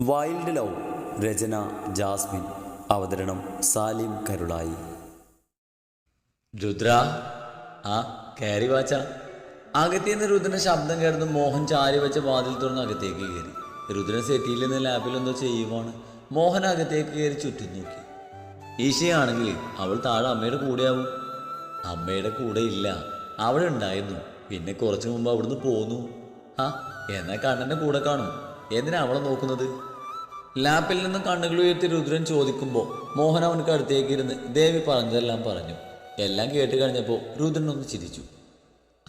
Wild love രചന Jasmine അവതരണം സാലിം കരുളായി. രുദ്ര ആ കയറി വാച്ച. അകത്തേന്ന് രുദ്രന്റെ ശബ്ദം കേട്ടത് മോഹൻ ചാരി വെച്ച വാതിൽ തുറന്ന് അകത്തേക്ക് കയറി. രുദ്രൻ സെറ്റിയിൽ നിന്ന് ലാബിൽ എന്തോ ചെയ്യുവാണ്. മോഹൻ അകത്തേക്ക് കയറി ചുറ്റും നോക്കി. ഈശയാണെങ്കിൽ അവൾ താഴെ അമ്മയുടെ കൂടെയാവും. അമ്മയുടെ കൂടെ ഇല്ല. അവിടെ ഉണ്ടായിരുന്നു. പിന്നെ കുറച്ചു മുമ്പ് അവിടുന്ന് പോന്നു. ആ എന്നാ കണ്ണന്റെ കൂടെ കാണും. എന്തിനാ അവളെ നോക്കുന്നത്? ലാപ്പിൽ നിന്ന് കണ്ണുകൾ ഉയർത്തി രുദ്രൻ ചോദിക്കുമ്പോൾ മോഹൻ അവനക്ക് അടുത്തേക്ക് ഇരുന്ന് ദേവി പറഞ്ഞതെല്ലാം പറഞ്ഞു. എല്ലാം കേട്ട് കഴിഞ്ഞപ്പോൾ രുദ്രൻ ഒന്ന് ചിരിച്ചു.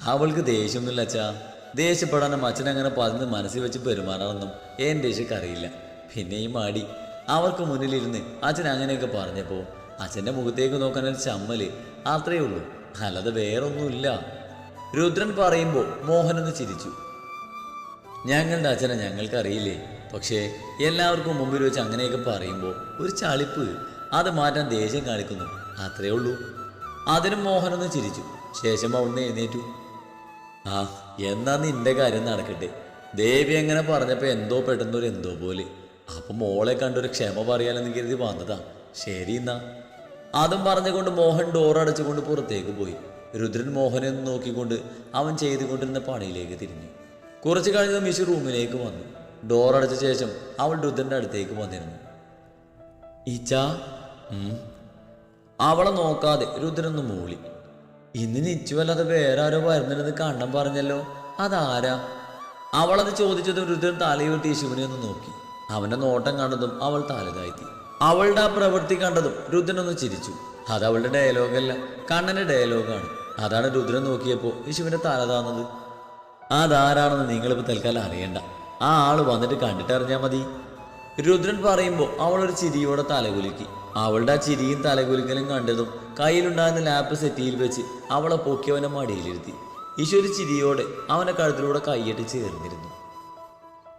അവൾക്ക് ദേഷ്യമൊന്നുമില്ല അച്ഛാ. ദേഷ്യപ്പെടാനും അച്ഛൻ അങ്ങനെ പറഞ്ഞ് മനസ്സിൽ വെച്ച് പെരുമാറാണെന്നും എന്റെ ദേഷ്യക്ക് അറിയില്ല. പിന്നെ ഈ മാടി. അവർക്ക് മുന്നിലിരുന്ന് അച്ഛൻ അങ്ങനെയൊക്കെ പറഞ്ഞപ്പോൾ അച്ഛന്റെ മുഖത്തേക്ക് നോക്കാൻ ഒരു ചമ്മൽ. അത്രയേ ഉള്ളൂ. അല്ലാതെ വേറൊന്നുമില്ല. രുദ്രൻ പറയുമ്പോൾ മോഹനൊന്ന് ചിരിച്ചു. ഞങ്ങളുടെ അച്ഛനെ ഞങ്ങൾക്കറിയില്ലേ? പക്ഷേ എല്ലാവർക്കും മുമ്പിൽ വെച്ച് അങ്ങനെയൊക്കെ പറയുമ്പോൾ ഒരു ചളിപ്പ് അത് മാറ്റാൻ ദേഷ്യം കാണിക്കുന്നു. അത്രേ ഉള്ളൂ. അതിനും മോഹനൊന്ന് ചിരിച്ചു. ശേഷം അവിടുന്ന് എഴുന്നേറ്റു. ആ എന്നാ നിന്റെ കാര്യം നടക്കട്ടെ. ദേവി എങ്ങനെ പറഞ്ഞപ്പോൾ എന്തോ പെട്ടെന്നൊരു എന്തോ പോലെ. അപ്പം മോളെ കണ്ടൊരു ക്ഷമ പറയാലെന്ന് കരുതി വന്നതാ. ശരി എന്നാ. അതും പറഞ്ഞുകൊണ്ട് മോഹൻ ഡോർ അടച്ചുകൊണ്ട് പുറത്തേക്ക് പോയി. രുദ്രൻ മോഹനെ നോക്കിക്കൊണ്ട് അവൻ ചെയ്തുകൊണ്ടിരുന്ന പണിയിലേക്ക് തിരിഞ്ഞു. കുറച്ച് കഴിഞ്ഞ് മിഷി റൂമിലേക്ക് വന്നു. ഡോർ അടച്ച ശേഷം അവൾ രുദ്രന്റെ അടുത്തേക്ക് വന്നിരുന്നു. ഈച്ച അവളെ നോക്കാതെ രുദ്രനൊന്ന് മൂളി. ഇന്ന് നിച്ചുവല്ലാതെ വേറെ ആരോ വരുന്നുണ്ടെന്ന് കണ്ണം പറഞ്ഞല്ലോ. അതാരാ? അവളത് ചോദിച്ചതും രുദ്രൻ തലയൂട്ടി ശിവനെ ഒന്ന് നോക്കി. അവന്റെ നോട്ടം കണ്ടതും അവൾ തലതാഴ്ത്തി. അവളുടെ ആ പ്രവൃത്തി കണ്ടതും രുദ്രനൊന്ന് ചിരിച്ചു. അത് അവളുടെ ഡയലോഗല്ല കണ്ണന്റെ ഡയലോഗാണ് അതാണ് രുദ്രൻ നോക്കിയപ്പോൾ യേശുവിന്റെ തല താന്നത്. അതാരാണെന്ന് നിങ്ങളിപ്പോൾ തൽക്കാലം അറിയണ്ട. ആ ആൾ വന്നിട്ട് കണ്ടിട്ട് അറിഞ്ഞാൽ മതി. രുദ്രൻ പറയുമ്പോൾ അവളൊരു ചിരിയോടെ തലകുലുക്കി. അവളുടെ ആ ചിരിയും തലകുലുക്കലും കണ്ടതും കയ്യിലുണ്ടായിരുന്ന ലാപ്പ് സെറ്റിയിൽ വെച്ച് അവളെ പൊക്കി അവനെ മടിയിലിരുത്തി. ഈശോരു ചിരിയോടെ അവനെ കഴുത്തിലൂടെ കൈയിട്ട് ചേർന്നിരുന്നു.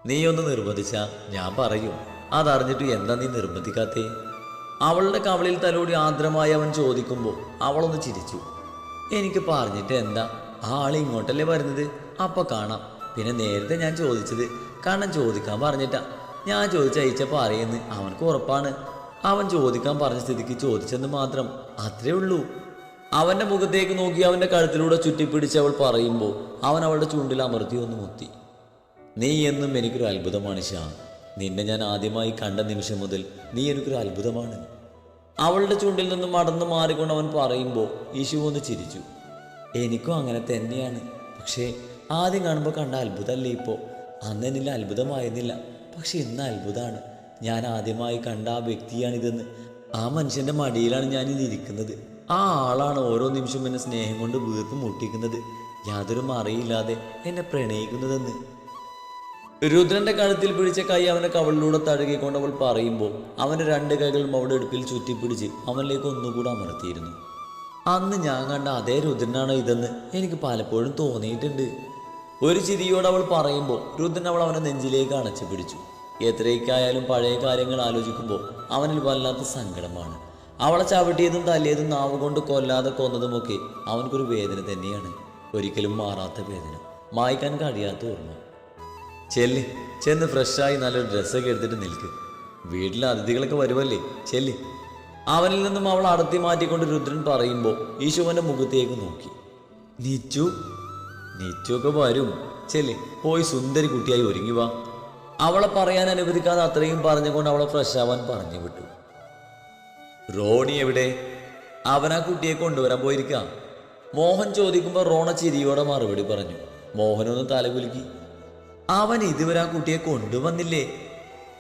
നീ ഒന്ന് നിർബന്ധിച്ച ഞാൻ പറയും. അതറിഞ്ഞിട്ട് എന്താ നീ നിർബന്ധിക്കാത്തേ? അവളുടെ കവളിൽ തലോടി ആദ്രമായി അവൻ ചോദിക്കുമ്പോൾ അവളൊന്ന് ചിരിച്ചു. എനിക്ക് പറഞ്ഞിട്ട് എന്താ ആ ആൾ ഇങ്ങോട്ടല്ലേ വരുന്നത്? അപ്പൊ കാണാം. പിന്നെ നേരത്തെ ഞാൻ ചോദിച്ചത് കണ്ണൻ ചോദിക്കാൻ പറഞ്ഞിട്ടാ. ഞാൻ ചോദിച്ച അയച്ച അറിയുന്നു അവനക്ക് ഉറപ്പാണ്. അവൻ ചോദിക്കാൻ പറഞ്ഞ സ്ഥിതിക്ക് ചോദിച്ചെന്ന് മാത്രം അത്രേ ഉള്ളൂ. അവന്റെ മുഖത്തേക്ക് നോക്കി അവന്റെ കഴുത്തിലൂടെ ചുറ്റിപ്പിടിച്ച് അവൾ പറയുമ്പോൾ അവൻ അവളുടെ ചുണ്ടിൽ അമർത്തി ഒന്ന് മുത്തി. നീ എന്നും എനിക്കൊരു അത്ഭുതമാണ് ഷാ നിന്നെ ഞാൻ ആദ്യമായി കണ്ട നിമിഷം മുതൽ നീ എനിക്കൊരു അത്ഭുതമാണ്. അവളുടെ ചുണ്ടിൽ നിന്നും മടന്നു മാറിക്കൊണ്ട് അവൻ പറയുമ്പോൾ യേശു ഒന്ന് ചിരിച്ചു. എനിക്കും അങ്ങനെ തന്നെയാണ്. പക്ഷേ ആദ്യം കാണുമ്പോൾ കണ്ട അത്ഭുതമല്ലേ ഇപ്പോൾ? അന്ന് എന്നിൽ അത്ഭുതമായിരുന്നില്ല. പക്ഷെ ഇന്ന് അത്ഭുതമാണ് ഞാൻ ആദ്യമായി കണ്ട ആ വ്യക്തിയാണിതെന്ന്. ആ മനുഷ്യന്റെ മടിയിലാണ് ഞാൻ ഇന്ന് ഇരിക്കുന്നത്. ആ ആളാണ് ഓരോ നിമിഷവും എന്നെ സ്നേഹം കൊണ്ട് വീർപ്പ് മുട്ടിക്കുന്നത്. യാതൊരു മറിയില്ലാതെ എന്നെ പ്രണയിക്കുന്നതെന്ന്. രുദ്രന്റെ കഴുത്തിൽ പിടിച്ച കൈ അവന്റെ കവളിലൂടെ തഴുകിക്കൊണ്ട് അവൾ പറയുമ്പോൾ അവന്റെ രണ്ട് കൈകളും അവളുടെ അടുപ്പിൽ ചുറ്റിപ്പിടിച്ച് അവനിലേക്ക് ഒന്നുകൂടെ അമർത്തിയിരുന്നു. അന്ന് ഞാൻ കണ്ട അതേ രുദ്രനാണ് ഇതെന്ന് എനിക്ക് പലപ്പോഴും തോന്നിയിട്ടുണ്ട്. ഒരു ചിരിയോട് അവൾ പറയുമ്പോൾ രുദ്രൻ അവൾ അവനെ നെഞ്ചിലേക്ക് അണച്ചു പിടിച്ചു. എത്രയൊക്കെയായാലും പഴയ കാര്യങ്ങൾ ആലോചിക്കുമ്പോൾ അവനിൽ വല്ലാത്ത സങ്കടമാണ്. അവളെ ചവിട്ടിയതും തല്ലിയതും നാവ് കൊണ്ട് കൊല്ലാതെ കൊന്നതുമൊക്കെ അവനക്കൊരു വേദന തന്നെയാണ്. ഒരിക്കലും മാറാത്ത വേദന. മായ്ക്കാൻ കഴിയാത്ത ഓർമ്മ. ചെല്ല് ചെന്ന് ഫ്രഷായി നല്ലൊരു ഡ്രസ്സൊക്കെ എടുത്തിട്ട് നിൽക്ക്. വീട്ടിലെ അതിഥികളൊക്കെ വരുമല്ലേ? ചെല്ല്. അവനിൽ നിന്നും അവൾ അടർത്തി മാറ്റിക്കൊണ്ട് രുദ്രൻ പറയുമ്പോൾ ഈശോവന്റെ മുഖത്തേക്ക് നോക്കി. നീച്ചു നിച്ചു ഒക്കെ വരും. ചെല്ലി പോയി സുന്ദരി കുട്ടിയായി ഒരുങ്ങി വാ. അവളെ പറയാൻ അനുവദിക്കാതെ അത്രയും പറഞ്ഞുകൊണ്ട് അവളെ ഫ്രഷ് ആവാൻ പറഞ്ഞു വിട്ടു. റോണി എവിടെ? അവൻ ആ കുട്ടിയെ കൊണ്ടുവരാൻ പോയിരിക്കാം. മോഹൻ ചോദിക്കുമ്പോൾ റോണ ചിരിയോടെ മറുപടി പറഞ്ഞു. മോഹനൊന്ന് തലകുലുക്കി അവൻ ഇതുവരെ ആ കുട്ടിയെ കൊണ്ടുവന്നില്ലേ?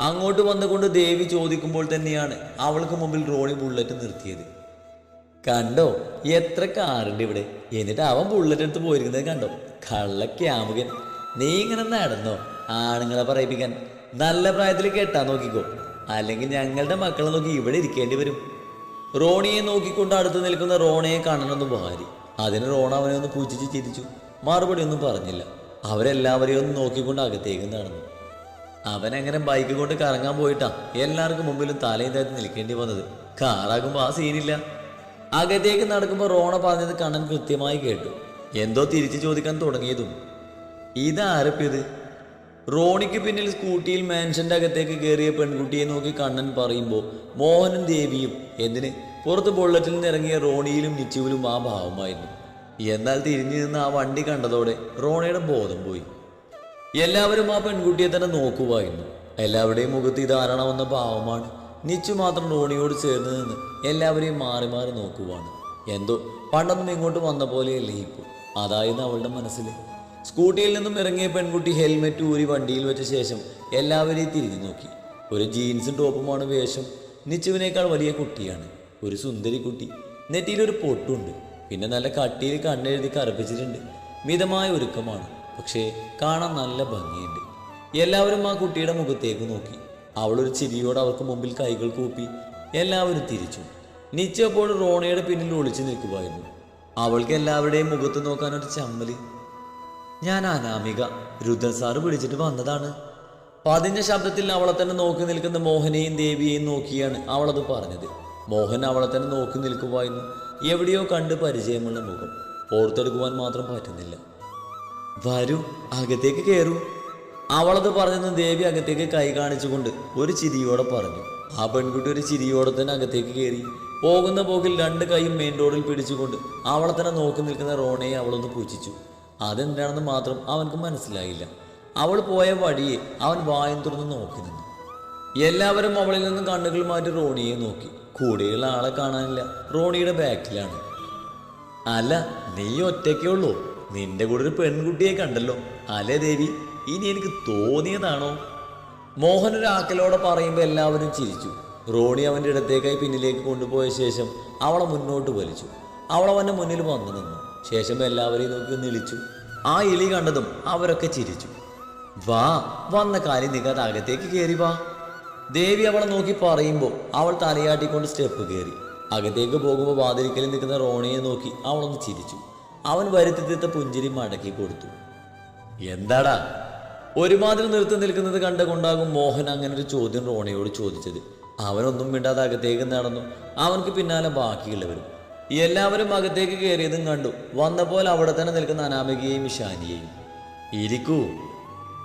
അങ്ങോട്ട് വന്നുകൊണ്ട് ദേവി ചോദിക്കുമ്പോൾ തന്നെയാണ് അവൾക്ക് മുമ്പിൽ റോണി ബുള്ളറ്റ് നിർത്തിയത്. കണ്ടോ എത്ര കാറുണ്ട് ഇവിടെ? എന്നിട്ട് അവൻ ബുള്ളറ്റ് എടുത്ത് പോയിരിക്കുന്നത് കണ്ടോ? കള്ള ക്യാമുകൻ. നീ ഇങ്ങനെ നടന്നോ? ആണുങ്ങളെ പറയിപ്പിക്കാൻ. നല്ല പ്രായത്തിൽ കെട്ടാൻ നോക്കിക്കോ. അല്ലെങ്കിൽ ഞങ്ങളുടെ മക്കളെ നോക്കി ഇവിടെ ഇരിക്കേണ്ടി വരും. റോണിയെ നോക്കിക്കൊണ്ട് അടുത്ത് നിൽക്കുന്ന റോണയെ കാണണമെന്ന് ഭാര്യ അതിന് റോണ അവനെ ഒന്ന് പൂജിച്ച് ചിരിച്ചു. മറുപടി ഒന്നും പറഞ്ഞില്ല. അവരെല്ലാവരെയും ഒന്ന് നോക്കിക്കൊണ്ട് അകത്തേക്ക് നടന്നു. അവൻ അങ്ങനെ ബൈക്ക് കൊണ്ട് കറങ്ങാൻ പോയിട്ടാ എല്ലാവർക്കും മുമ്പിലും തലയും താഴ്ത്തി നിൽക്കേണ്ടി വന്നത്. കാറാകുമ്പോൾ ആ സീനില്ല അകത്തേക്ക് നടക്കുമ്പോൾ റോണ പറഞ്ഞത് കണ്ണൻ കൃത്യമായി കേട്ടു. എന്തോ തിരിച്ചു ചോദിക്കാൻ തുടങ്ങിയതും. ഇതാരപ്പിയത് റോണിക്ക് പിന്നിൽ സ്കൂട്ടിയിൽ മാൻഷന്റെ അകത്തേക്ക് കയറിയ പെൺകുട്ടിയെ നോക്കി കണ്ണൻ പറയുമ്പോൾ മോഹനും ദേവിയും എന്തിന്? പുറത്ത് ബുള്ളറ്റിൽ നിന്ന് ഇറങ്ങിയ റോണിയിലും നിച്ചുവിലും ആ ഭാവമായിരുന്നു. എന്നാൽ തിരിഞ്ഞു നിന്ന് ആ വണ്ടി കണ്ടതോടെ റോണയുടെ ബോധം പോയി. എല്ലാവരും ആ പെൺകുട്ടിയെ തന്നെ നോക്കുമായിരുന്നു എല്ലാവരുടെയും മുഖത്ത് ഇതാരണമെന്ന ഭാവമാണ് നിച്ചു മാത്രം റോണിയോട് ചേർന്ന് നിന്ന് എല്ലാവരെയും മാറി മാറി നോക്കുവാണ്. എന്തോ പണ്ടൊന്നും ഇങ്ങോട്ട് വന്ന പോലെയല്ലേ ഇപ്പോൾ. അതായിരുന്നു അവളുടെ മനസ്സിൽ. സ്കൂട്ടിയിൽ നിന്നും ഇറങ്ങിയ പെൺകുട്ടി ഹെൽമെറ്റ് ഊരി വണ്ടിയിൽ വെച്ച ശേഷം എല്ലാവരെയും തിരിഞ്ഞു നോക്കി. ഒരു ജീൻസും ടോപ്പുമാണ് വേഷം. നിച്ചുവിനേക്കാൾ വലിയ കുട്ടിയാണ്. ഒരു സുന്ദരി കുട്ടി. നെറ്റിയിൽ ഒരു പൊട്ടുണ്ട്. പിന്നെ നല്ല കട്ടിയിൽ കണ്ണെഴുതി കറുപ്പിച്ചിട്ടുണ്ട്. മിതമായ ഒരുക്കമാണ്. പക്ഷേ കാണാൻ നല്ല ഭംഗിയുണ്ട്. എല്ലാവരും ആ കുട്ടിയുടെ മുഖത്തേക്ക് നോക്കി. അവളൊരു ചിരിയോടെ അവർക്ക് മുമ്പിൽ കൈകൾ കൂപ്പി എല്ലാവരും തിരിച്ചു. നിച്ചു അപ്പോൾ റോണയുടെ പിന്നിൽ ഒളിച്ചു നിൽക്കുമായിരുന്നു അവൾക്ക് എല്ലാവരുടെയും മുഖത്ത് നോക്കാൻ ഒരു ചമ്മൽ. ഞാൻ അനാമിക. രുദ്രൻ സാറ് വിളിച്ചിട്ട് വന്നതാണ്. പതിഞ്ഞ ശബ്ദത്തിൽ അവളെ തന്നെ നോക്കി നിൽക്കുന്ന മോഹനെയും ദേവിയെയും നോക്കിയാണ് അവളത് പറഞ്ഞത്. മോഹൻ അവളെ തന്നെ നോക്കി നിൽക്കുമായിരുന്നു എവിടെയോ കണ്ട് പരിചയമുള്ള മുഖം. ഓർത്തെടുക്കുവാൻ മാത്രം പറ്റുന്നില്ല. വരൂ അകത്തേക്ക് കയറൂ അവളത് പറഞ്ഞെന്ന് ദേവി അകത്തേക്ക് കൈ കാണിച്ചുകൊണ്ട് ഒരു ചിരിയോടെ പറഞ്ഞു. ആ പെൺകുട്ടി ഒരു ചിരിയോടെ തന്നെ അകത്തേക്ക് കയറി പോകുന്ന പോക്കിൽ രണ്ട് കൈയും മെയിൻ റോഡിൽ പിടിച്ചുകൊണ്ട് അവളെ തന്നെ നോക്കി നിൽക്കുന്ന റോണയെ അവളൊന്ന് പൂച്ഛിച്ചു അതെന്താണെന്ന് മാത്രം അവനക്ക് മനസ്സിലായില്ല. അവൾ പോയ വഴിയെ അവൻ വായും തുറന്ന് നോക്കി നിന്നു. എല്ലാവരും അവളിൽ നിന്നും കണ്ണുകൾ മാറ്റി റോണിയെ നോക്കി. കൂടെയുള്ള ആളെ കാണാനില്ല. റോണിയുടെ ബാക്കിലാണ് അല്ല നീ ഒറ്റയ്ക്കേ ഉള്ളൂ. നിന്റെ കൂടെ ഒരു പെൺകുട്ടിയെ കണ്ടല്ലോ. അല്ലേ ദേവി? ഇനി എനിക്ക് തോന്നിയതാണോ? മോഹൻ ഒരു ആക്കലോടെ പറയുമ്പോൾ എല്ലാവരും ചിരിച്ചു. റോണി അവന്റെ ഇടത്തേക്കായി പിന്നിലേക്ക് കൊണ്ടുപോയ ശേഷം അവളെ മുന്നോട്ട് വലിച്ചു. അവൾ അവന്റെ മുന്നിൽ വന്നു നിന്നു. ശേഷം എല്ലാവരെയും നോക്കി നിളിച്ചു ആ ഇളി കണ്ടതും അവരൊക്കെ ചിരിച്ചു. വാ വന്ന കാര്യം നിൽക്കാതെ അകത്തേക്ക് കയറി വാ. ദേവി അവളെ നോക്കി പറയുമ്പോൾ അവൾ തലയാട്ടിക്കൊണ്ട് സ്റ്റെപ്പ് കയറി അകത്തേക്ക് പോകുമ്പോൾ വാതിരിക്കലിൽ നിൽക്കുന്ന റോണിയെ നോക്കി അവളൊന്ന് ചിരിച്ചു. അവൻ വരുത്തിത്ത പുഞ്ചിരി മടക്കി കൊടുത്തു. എന്താടാ? ഒരുമാതിരി നിർത്തി നിൽക്കുന്നത് കണ്ടുകൊണ്ടാകും മോഹൻ അങ്ങനെ ഒരു ചോദ്യം റോണിയോട് ചോദിച്ചത്. അവനൊന്നും മിണ്ടാതെ അകത്തേക്ക് നടന്നു. അവനക്ക് പിന്നാലെ ബാക്കിയുള്ളവരും. എല്ലാവരും അകത്തേക്ക് കയറിയതും കണ്ടു. വന്നപ്പോൾ അവിടെ തന്നെ നിൽക്കുന്ന അനാമികയെയും ഇഷാനിയെയും ഇരിക്കൂ.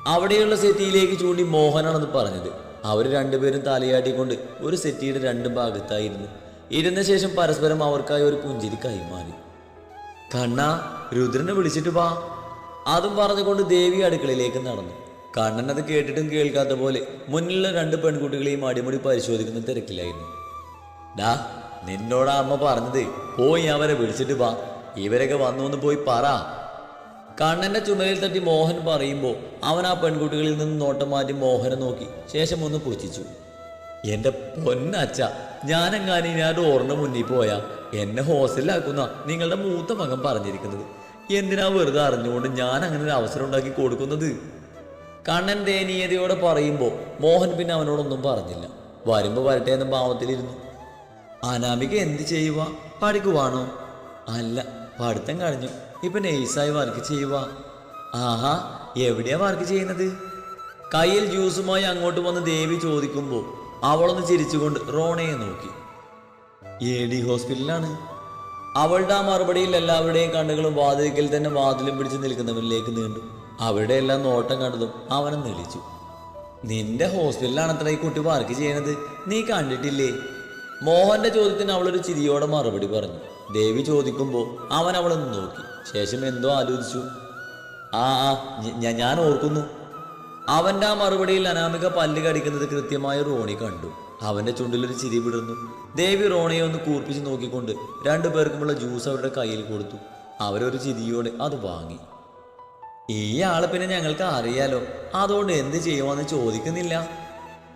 അവിടെയുള്ള സെറ്റിയിലേക്ക് ചൂണ്ടി മോഹനാണെന്ന് പറഞ്ഞത്. അവർ രണ്ടുപേരും തലയാട്ടിക്കൊണ്ട് ഒരു സെറ്റിയുടെ രണ്ട് ഭാഗത്തായിരുന്നു. ഇരുന്ന ശേഷം പരസ്പരം അവർക്കായി ഒരു പുഞ്ചിരി കൈമാറി. കണ്ണാ രുദ്രനെ വിളിച്ചിട്ട് വാ. അതും പറഞ്ഞുകൊണ്ട് ദേവി അടുക്കളയിലേക്ക് നടന്നു. കണ്ണൻ അത് കേട്ടിട്ടും കേൾക്കാത്ത പോലെ മുന്നിലുള്ള രണ്ട് പെൺകുട്ടികളെയും അടിമുടി പരിശോധിക്കുന്ന തിരക്കിലായിരുന്നു. ഡാ നിന്നോട് അമ്മ പറഞ്ഞത്. പോയി അവരെ വിളിച്ചിട്ട് വാ. ഇവരൊക്കെ വന്നു ഒന്ന് പോയി പറ. കണ്ണന്റെ ചുമലിൽ തട്ടി മോഹൻ പറയുമ്പോൾ അവൻ ആ പെൺകുട്ടികളിൽ നിന്ന് നോട്ടം മാറ്റി മോഹനെ നോക്കി. ശേഷം ഒന്ന് പുച്ഛിച്ചു. എന്റെ പൊന്നച്ച ഞാനെങ്ങാനും ഞാൻ ഡോറിന്റെ മുന്നിൽ പോയാ എന്നെ ഹോസ്റ്റലിലാക്കുന്ന നിങ്ങളുടെ മൂത്ത മകൻ പറഞ്ഞിരിക്കുന്നത്. എന്തിനാ വെറുതെ അറിഞ്ഞുകൊണ്ട് ഞാൻ അങ്ങനെ ഒരു അവസരം ഉണ്ടാക്കി കൊടുക്കുന്നത്? കണ്ണൻ ദയനീയതയോടെ പറയുമ്പോൾ മോഹൻ പിന്നെ അവനോടൊന്നും പറഞ്ഞില്ല. വരുമ്പോൾ വരട്ടെ എന്ന ഭാവത്തിലിരുന്നു. അനാമിക എന്ത് ചെയ്യുക പഠിക്കുവാണോ? അല്ല പഠിത്തം കഴിഞ്ഞു. ഇപ്പം നെയ്സായി വർക്ക് ചെയ്യുക ആഹാ എവിടെയാ വർക്ക് ചെയ്യുന്നത്? കയ്യിൽ ജ്യൂസുമായി അങ്ങോട്ട് വന്ന് ദേവി ചോദിക്കുമ്പോൾ അവളൊന്ന് ചിരിച്ചുകൊണ്ട് റോണയെ നോക്കി. എ ഡി ഹോസ്പിറ്റലിലാണ്. അവളുടെ ആ മറുപടിയിൽ എല്ലാവരുടെയും കണ്ണുകളും വാതിലിക്കൽ തന്നെ വാതിലും പിടിച്ച് നിൽക്കുന്നവരിലേക്ക് നീണ്ടു. അവരുടെ എല്ലാം നോട്ടം കണ്ടതും അവനെ നെളിച്ചു നിന്റെ ഹോസ്പിറ്റലിലാണത്ര ഈ കുട്ടി വർക്ക് ചെയ്യണത്? നീ കണ്ടിട്ടില്ലേ? മോഹന്റെ ചോദ്യത്തിന് അവളൊരു ചിരിയോടെ മറുപടി പറഞ്ഞു. ദേവി ചോദിക്കുമ്പോൾ അവൻ അവളൊന്ന് നോക്കി. ശേഷം എന്തോ ആലോചിച്ചു. ആ ആ ഞാൻ ഓർക്കുന്നു. അവന്റെ ആ മറുപടിയിൽ അനാമിക പല്ല് കടിക്കുന്നത് കൃത്യമായി റോണി കണ്ടു. അവന്റെ ചുണ്ടിലൊരു ചിരി വിടുന്നു ദേവി റോണിയെ ഒന്ന് കൂർപ്പിച്ച് നോക്കിക്കൊണ്ട് രണ്ടു പേർക്കുമുള്ള ജ്യൂസ് അവരുടെ കയ്യിൽ കൊടുത്തു. അവരൊരു ചിരിയോടെ അത് വാങ്ങി. ഈ ആളെ പിന്നെ ഞങ്ങൾക്ക് അറിയാലോ. അതുകൊണ്ട് എന്ത് ചെയ്യുമെന്ന് ചോദിക്കുന്നില്ല.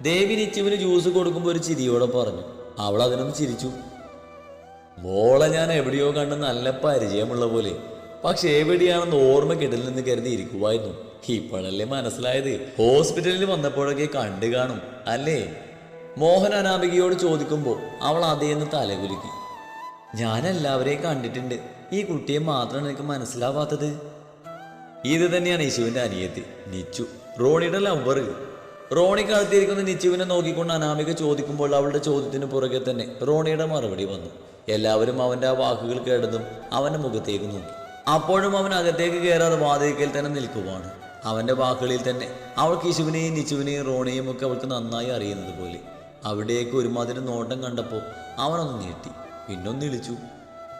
ദേവി നിച്ചുവിന് ജ്യൂസ് കൊടുക്കുമ്പോൾ ഒരു ചിരിയോടെ പറഞ്ഞു. അവൾ അതിനൊന്ന് ചിരിച്ചു. മോളെ ഞാൻ എവിടെയോ കണ്ട് നല്ല പരിചയമുള്ള പോലെ. പക്ഷെ എവിടെയാണെന്ന് ഓർമ്മ നിന്ന് കരുതി ഇരിക്കുമായിരുന്നു ഇപ്പോഴല്ലേ മനസ്സിലായത്? ഹോസ്പിറ്റലിൽ വന്നപ്പോഴൊക്കെ കണ്ടു കാണും. അല്ലേ? മോഹൻ അനാമികയോട് ചോദിക്കുമ്പോൾ അവൾ അതേന്ന് തലകുലുക്കി. ഞാൻ എല്ലാവരെയും കണ്ടിട്ടുണ്ട്. ഈ കുട്ടിയെ മാത്രമാണ് എനിക്ക് മനസ്സിലാവാത്തത്. ഇത് തന്നെയാണ് യേശുവിന്റെ അനിയത്തി നിച്ചു. റോണിയുടെ ലവർ റോണി കാത്തിരിക്കുന്ന നിച്ചുവിനെ നോക്കിക്കൊണ്ട് അനാമിക ചോദിക്കുമ്പോൾ അവളുടെ ചോദ്യത്തിന് പുറകെ തന്നെ റോണിയുടെ മറുപടി വന്നു. എല്ലാവരും അവന്റെ ആ വാക്കുകൾ കേട്ടതും അവന്റെ മുഖത്തേക്ക് നോക്കി. അപ്പോഴും അവൻ അകത്തേക്ക് കയറാതെ വാതിൽക്കൽ തന്നെ നിൽക്കുവാണ്. അവന്റെ വാക്കുകളിൽ തന്നെ. അവൾക്ക് യേശുവിനെയും നിച്ചുവിനെയും റോണയും ഒക്കെ അവൾക്ക് നന്നായി അറിയുന്നത് പോലെ. അവിടേക്ക് ഒരുമാതിരി നോട്ടം കണ്ടപ്പോൾ അവനൊന്ന് നീട്ടി പിന്നൊന്ന് ഇളിച്ചു.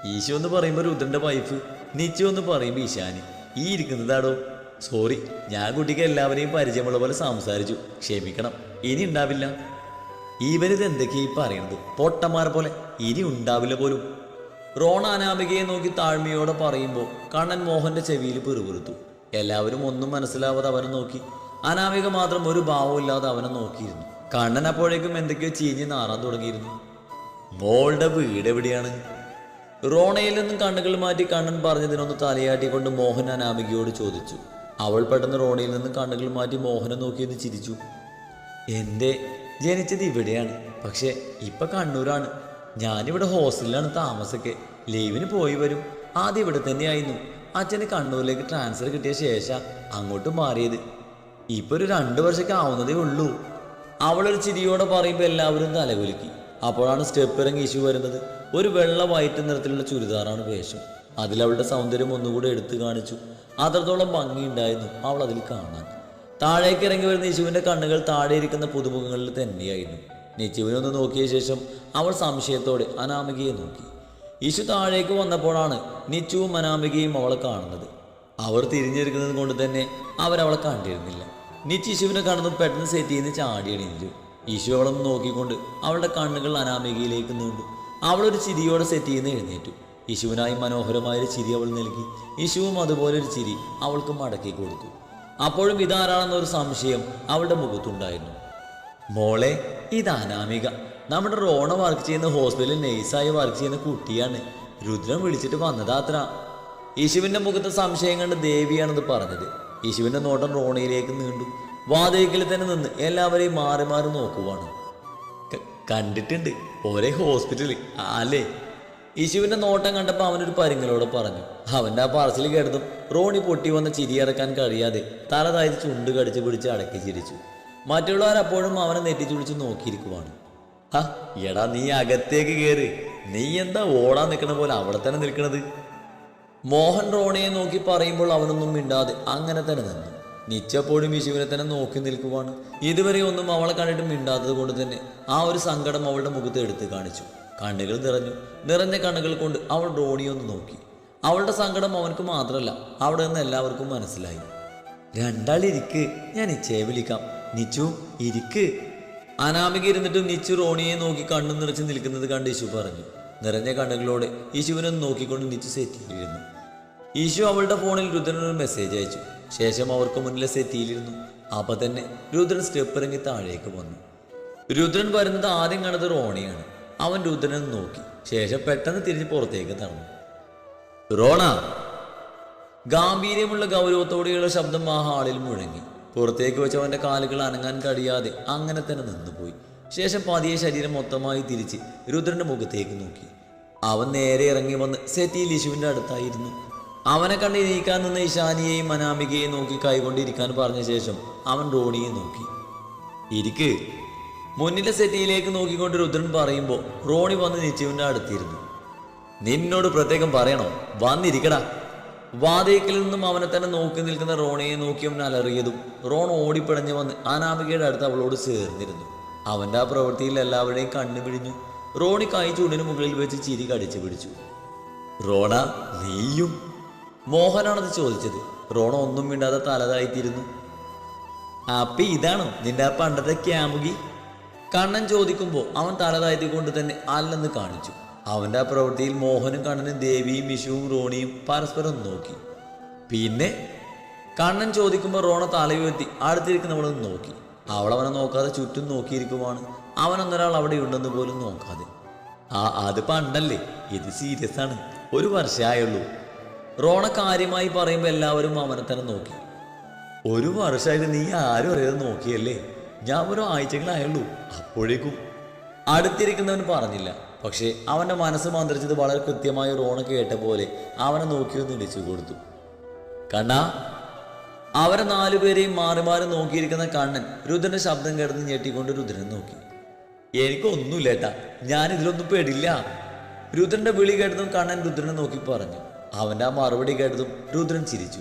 ഈശോ എന്ന് പറയുമ്പോൾ രുദ്രന്റെ വൈഫ് നിച്ചു എന്ന് പറയുമ്പോൾ ഈശാനി. ഈ ഇരിക്കുന്നതാടോ? സോറി ഞാൻ കുട്ടിക്ക് എല്ലാവരെയും പരിചയമുള്ള പോലെ സംസാരിച്ചു. ക്ഷമിക്കണം ഇനി ഉണ്ടാവില്ല. ഇവരിത് എന്തൊക്കെയാ ഈ പറയുന്നത് പൊട്ടന്മാർ പോലെ ഇനി ഉണ്ടാവില്ല പോലും. റോണ അനാമികയെ നോക്കി താഴ്മയോടെ പറയുമ്പോൾ കണ്ണൻ മോഹന്റെ ചെവിയിൽ പിറുപിറുത്തു. എല്ലാവരും ഒന്നും മനസ്സിലാവാതെ അവനെ നോക്കി. അനാമിക മാത്രം ഒരു ഭാവമില്ലാതെ അവനെ നോക്കിയിരുന്നു. കണ്ണൻ അപ്പോഴേക്കും എന്തൊക്കെയോ ചീഞ്ഞ് നാറാൻ തുടങ്ങിയിരുന്നു. മോളുടെ വീട് എവിടെയാണ്? റോണയിൽ നിന്നും കണ്ണുകൾ മാറ്റി കണ്ണൻ പറഞ്ഞതിനൊന്ന് തലയാട്ടിക്കൊണ്ട് മോഹൻ അനാമികയോട് ചോദിച്ചു. അവൾ പെട്ടെന്ന് റോണയിൽ നിന്നും കണ്ണുകൾ മാറ്റി മോഹനെ നോക്കിയെന്ന് ചിരിച്ചു. എന്റെ ജനിച്ചത് ഇവിടെയാണ്. പക്ഷേ ഇപ്പൊ കണ്ണൂരാണ്. ഞാനിവിടെ ഹോസ്റ്റലിലാണ് താമസമൊക്കെ. ലീവിന് പോയി വരും. ആദ്യം ഇവിടെ തന്നെയായിരുന്നു. അച്ഛന് കണ്ണൂരിലേക്ക് ട്രാൻസ്ഫർ കിട്ടിയ ശേഷം അങ്ങോട്ട് മാറിയത്. ഇപ്പൊ ഒരു രണ്ടു വർഷമൊക്കെ ആവുന്നതേ ഉള്ളൂ. അവളൊരു ചിരിയോടെ പറയുമ്പോൾ എല്ലാവരും തലകുലുക്കി. അപ്പോഴാണ് സ്റ്റെപ്പ് ഇറങ്ങി ഇഷ്യൂ വരുന്നത്. ഒരു വെള്ള വൈറ്റ് നിറത്തിലുള്ള ചുരിദാറാണ് വേഷം. അതിലവളുടെ സൗന്ദര്യം ഒന്നുകൂടെ എടുത്തു കാണിച്ചു. അത്രത്തോളം ഭംഗിയുണ്ടായിരുന്നു അവൾ അതിൽ കാണാൻ. താഴേക്ക് ഇറങ്ങി വരുന്ന യേശുവിന്റെ കണ്ണുകൾ താഴെ ഇരിക്കുന്ന പുതുമുഖങ്ങളിൽ തന്നെയായിരുന്നു. നെച്ചുവിനൊന്ന് നോക്കിയ ശേഷം അവൾ സംശയത്തോടെ അനാമികയെ നോക്കി. യേശു താഴേക്ക് വന്നപ്പോഴാണ് നിച്ചുവും മനാമികയും അവളെ കാണുന്നത്. അവർ തിരിഞ്ഞിരിക്കുന്നത് കൊണ്ട് തന്നെ അവരവളെ കണ്ടിരുന്നില്ല. നിച്ച് യേശുവിനെ കടന്നു പെട്ടെന്ന് സെറ്റ് ചെയ്ത് ചാടി എണീറ്റു. യേശു അവളെ നോക്കിക്കൊണ്ട് അവളുടെ കണ്ണുകൾ അനാമികയിലേക്ക് നീണ്ടു. അവളൊരു ചിരിയോടെ സെറ്റ് ചെയ്ത് എഴുന്നേറ്റു. യേശുവിനായി മനോഹരമായൊരു ചിരി അവൾ നൽകി. യേശുവും അതുപോലെ ഒരു ചിരി അവൾക്ക് മടക്കി കൊടുത്തു. അപ്പോഴും ഇതാരാണെന്നൊരു സംശയം അവളുടെ മുഖത്തുണ്ടായിരുന്നു. മോളെ ഇത് അനാമിക. നമ്മുടെ റോണ വർക്ക് ചെയ്യുന്ന ഹോസ്പിറ്റലിൽ നേഴ്സായി വർക്ക് ചെയ്യുന്ന കുട്ടിയാണ്. രുദ്രൻ വിളിച്ചിട്ട് വന്നതാത്ര യേശുവിന്റെ മുഖത്തെ സംശയം കണ്ട് ദേവിയാണെന്ന് പറഞ്ഞത്. യേശുവിന്റെ നോട്ടം റോണയിലേക്ക് നീണ്ടു. വാതിലിൽ തന്നെ നിന്ന് എല്ലാവരെയും മാറി മാറി നോക്കുവാണ്. കണ്ടിട്ടുണ്ട്. ഒരേ ഹോസ്പിറ്റലിൽ അല്ലേ? യേശുവിന്റെ നോട്ടം കണ്ടപ്പോൾ അവനൊരു പരിങ്ങലോട് പറഞ്ഞു. അവന്റെ ആ പറച്ചിൽ കേട്ടതും റോണി പൊട്ടി വന്ന ചിരിയടക്കാൻ കഴിയാതെ തല ചുണ്ട് കടിച്ച് പിടിച്ച് അടക്കി ചിരിച്ചു. മറ്റുള്ളവർ അപ്പോഴും അവനെ നെറ്റിച്ചുടിച്ച് നോക്കിയിരിക്കുവാണ്. ആ എടാ നീ അകത്തേക്ക് കയറി നീ എന്താ ഓടാൻ നിൽക്കണ പോലെ അവിടെ തന്നെ നിൽക്കണത്? മോഹൻ റോണയെ നോക്കി പറയുമ്പോൾ അവനൊന്നും മിണ്ടാതെ അങ്ങനെ തന്നെ നിന്നു. നിച്ചപ്പോഴും ശിവനെ തന്നെ നോക്കി നിൽക്കുവാണ്. ഇതുവരെ ഒന്നും അവളെ കണ്ടിട്ട് മിണ്ടാത്തത് കൊണ്ട് തന്നെ ആ ഒരു സങ്കടം അവളുടെ മുഖത്ത് എടുത്ത് കാണിച്ചു. കണ്ണുകൾ നിറഞ്ഞു. നിറഞ്ഞ കണ്ണുകൾ കൊണ്ട് അവൾ റോണിയൊന്ന് നോക്കി. അവളുടെ സങ്കടം അവനക്ക് മാത്രമല്ല അവിടെ നിന്ന് എല്ലാവർക്കും മനസ്സിലായി. രണ്ടാളിരിക്ക്. ഞാൻ നിച്ചയെ വിളിക്കാം. നിച്ചു ഇരിക്ക്. അനാമിക ഇരുന്നിട്ടും നിച്ചു റോണിയെ നോക്കി കണ്ണു നിറച്ച് നിൽക്കുന്നത് കണ്ട് യേശു പറഞ്ഞു. നിറഞ്ഞ കണ്ണുകളോടെ യേശുവിനെ നോക്കിക്കൊണ്ട് നിച്ചു സെറ്റിയിലിരുന്നു യേശു അവളുടെ ഫോണിൽ രുദ്രനൊരു മെസ്സേജ് അയച്ചു. ശേഷം അവർക്ക് മുന്നിലെ സെറ്റിയിലിരുന്നു അപ്പൊ തന്നെ രുദ്രൻ സ്റ്റെപ്പ് ഇറങ്ങി താഴേക്ക് വന്നു. രുദ്രൻ വരുന്നത് ആദ്യം കണ്ടത് റോണിയാണ്. അവൻ രുദ്രനെ നോക്കി. ശേഷം പെട്ടെന്ന് തിരിഞ്ഞ് പുറത്തേക്ക് തന്നു റോണ ഗാംഭീര്യമുള്ള ഗൗരവത്തോടെയുള്ള ശബ്ദം ആ ഹാളിൽ മുഴങ്ങി. പുറത്തേക്ക് വെച്ച് അവന്റെ കാലുകൾ അനങ്ങാൻ കഴിയാതെ അങ്ങനെ തന്നെ നിന്നുപോയി. ശേഷം പതിയെ ശരീരം മൊത്തമായി തിരിച്ച് രുദ്രന്റെ മുഖത്തേക്ക് നോക്കി. അവൻ നേരെ ഇറങ്ങി വന്ന് സെറ്റി ലിഷുവിന്റെ അടുത്തായിരുന്നു. അവനെ കണ്ടി നീക്കാൻ നിന്ന ഇഷാനിയെയും അനാമികയെയും നോക്കി കൈകൊണ്ടിരിക്കാൻ പറഞ്ഞ ശേഷം അവൻ റോണിയെ നോക്കി. ഇരിക്ക്. മുന്നിലെ സെറ്റിയിലേക്ക് നോക്കിക്കൊണ്ട് രുദ്രൻ പറയുമ്പോൾ റോണി വന്ന് നിച്ചുവിന്റെ അടുത്തിരുന്നു. നിന്നോട് പ്രത്യേകം പറയണോ? വന്നിരിക്കടാ. വാതയ്ക്കിൽ നിന്നും അവനെ തന്നെ നോക്കി നിൽക്കുന്ന റോണയെ നോക്കി അവൻ അലറിയതും. റോൺ ഓടിപ്പിടഞ്ഞു വന്ന് അനാമികയുടെ അടുത്ത് അവളോട് ചേർന്നിരുന്നു. അവന്റെ ആ പ്രവൃത്തിയിൽ എല്ലാവരുടെയും കണ്ണു പിഴിഞ്ഞു റോണി കൈ ചൂടിന് മുകളിൽ വെച്ച് ചിരി കടിച്ചു പിടിച്ചു. റോണ നീയും? മോഹനാണത് ചോദിച്ചത്. റോണ ഒന്നും മിണ്ടാതെ തലതായിത്തിരുന്നു അപ്പി ഇതാണോ നിന്റെ ആ പണ്ടത്തെ ക്യാമുകി? കണ്ണൻ ചോദിക്കുമ്പോൾ അവൻ തലതായതുകൊണ്ട് തന്നെ അല്ലെന്ന് കാണിച്ചു. അവന്റെ ആ പ്രവൃത്തിയിൽ മോഹനും കണ്ണനും ദേവിയും വിഷുവും റോണിയും പരസ്പരം നോക്കി. പിന്നെ കണ്ണൻ ചോദിക്കുമ്പോൾ റോണ തലയുയർത്തി അടുത്തിരിക്കുന്നവളെ നോക്കി. അവളവനെ നോക്കാതെ ചുറ്റും നോക്കിയിരിക്കുവാണ്. അവനൊന്നൊരാൾ അവിടെ ഉണ്ടെന്ന് പോലും നോക്കാതെ. ആ അത് പണ്ടല്ലേ. ഇത് സീരിയസ് ആണ്. ഒരു വർഷമായുള്ളൂ റോണ കാര്യമായി പറയുമ്പോൾ എല്ലാവരും അവനെ തന്നെ നോക്കി. ഒരു വർഷമായിട്ട് നീ ആരും അറിയാതെ നോക്കിയല്ലേ? ഞാൻ ഒരു ആഴ്ചകളായുള്ളൂ. അപ്പോഴേക്കും അടുത്തിരിക്കുന്നവൻ പറഞ്ഞില്ല. പക്ഷേ അവന്റെ മനസ്സ് മന്ത്രിച്ചത് വളരെ കൃത്യമായി റോണ കേട്ട പോലെ അവനെ നോക്കിയൊന്ന് ഇടിച്ചു കൊടുത്തു. കണ്ണാ അവരെ നാലുപേരെയും മാറി മാറി നോക്കിയിരിക്കുന്ന കണ്ണൻ രുദ്രന്റെ ശബ്ദം കേട്ടെന്ന് ഞെട്ടിക്കൊണ്ട് രുദ്രനെ നോക്കി. എനിക്കൊന്നുമില്ല ഏട്ടാ ഞാൻ ഇതിലൊന്നും പെടില്ല. രുദ്രന്റെ വിളി കേട്ടതും കണ്ണൻ രുദ്രനെ നോക്കി പറഞ്ഞു. അവന്റെ ആ മറുപടി കേട്ടതും രുദ്രൻ ചിരിച്ചു.